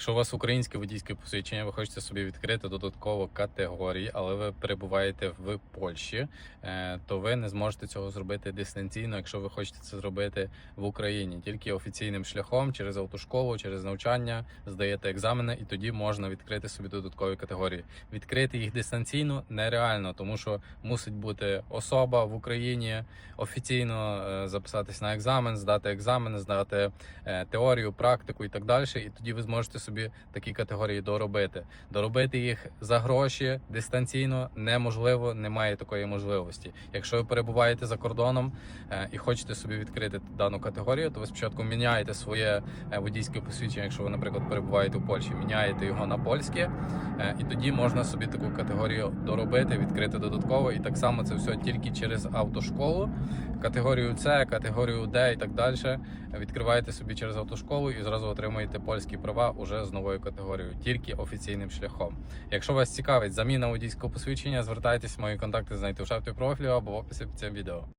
Якщо у вас українське водійське посвідчення, ви хочете собі відкрити додатково категорії, але ви перебуваєте в Польщі, е, то ви не зможете цього зробити дистанційно, якщо ви хочете це зробити в Україні, тільки офіційним шляхом, через автошколу, через навчання, здаєте екзамени, і тоді можна відкрити собі додаткові категорії. Відкрити їх дистанційно нереально, тому що мусить бути особа в Україні офіційно е, записатись на екзамен, здати екзамен, здати е, теорію, практику і так далі. І тоді ви зможете собі такі категорії доробити. Доробити їх за гроші дистанційно неможливо, немає такої можливості. Якщо ви перебуваєте за кордоном е, і хочете собі відкрити дану категорію, то ви спочатку міняєте своє е, водійське посвідчення. Якщо ви, наприклад, перебуваєте у Польщі, міняєте його на польське, е, і тоді можна собі таку категорію доробити, відкрити додатково. І так само це все тільки через автошколу, категорію С, категорію Д і так далі. Відкриваєте собі через автошколу і зразу отримуєте польські права уже з новою категорією, тільки офіційним шляхом. Якщо вас цікавить заміна водійського посвідчення, звертайтесь, мої контакти знайти в шапці профілю або в описі під цим відео.